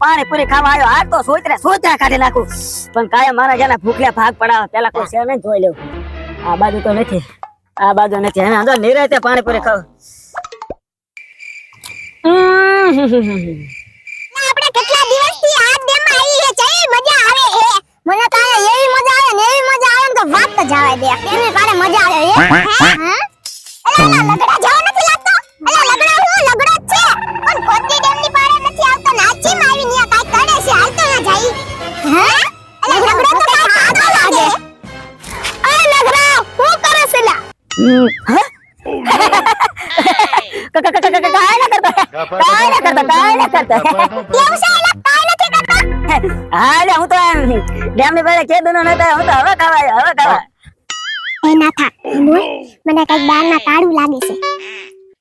પાણીપુરી ખાવા આવ્યો, આ તો સોચરે સોચરા કાઢી નાખું. પણ કાયમ મારા જેના ભૂખ્યા ભાગ પડાવે, પેલા કોઈ નહીં જોઈ લેવું. આ બાજુ તો નથી. આ બાજુ નથી. હવે નિરાતે પાણીપુરી ખાવ કેટલા દિવસથી આ ડેમમાં આવી છે ચઈ મજા આવે છે મને તો આ એવી મજા આવે ને એવી મજા આવે ને દે એની મજા આવે હે? હા? એલા એલા લગડા જાવ નથી લાગતો એલા લગડા હું? લગડો જ છે. પણ કોતી ડેમની પાડે નથી આવતો. નાચી માં આવી કાઈ કરે છે? હાલતો ના જાય. હે? એલા લગડો તો કાઈ લાગે. લગડા હું કરે છે લા? કાય ના કરતો. કાય ના કરતો કાય ના કરતો. કેવું છે એલા કાઈ નથી કરતો. હા હું તો ડેમની પાડે કે દુનો નતા હું તો હવે ખાવા હવે ખાવા એ ના થા મને કંઈક બાર ના કાળું લાગે છે.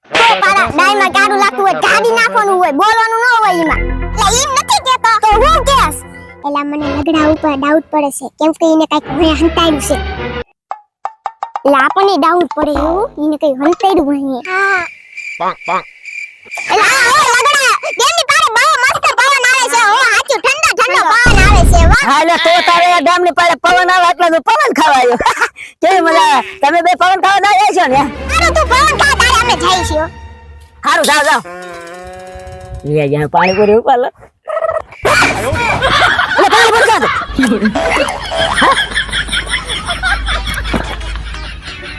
તો પાડા દાળમાં કાળું લાગતું હોય કાઢી નાખવાનું હોય બોલવાનું ન હોય એમાં. એટલે એમ નથી કેતો તો હું કેસ એલા મને લગડા ઉપર ડાઉટ પડે છે. કેમ કે એને કંઈક હોય હંતાયું છે. એટલે આપણને ડાઉટ પડે એવું એને કઈ હંતાયું હોય હા. પાંક પાંક એલા ઓ લગડા. ડેમની પાડે બહુ મસ્ત પવન આવે છે. ઓ સાચું ઠંડો ઠંડો પવન આવે છે વાહ હા લે તો તારે ગામની પાડે પવન આવે એટલે પવન ખવાયો આવે તમે બે પવન ખાવા ના જાય છો ને સારું તું પવન ખા તારે અમે જઈશું હારું જાઓ જાઓ લે જ્યાં પાણીપુરી ઉપાડ લો લે, પાણીપુરી ખાધો. હા?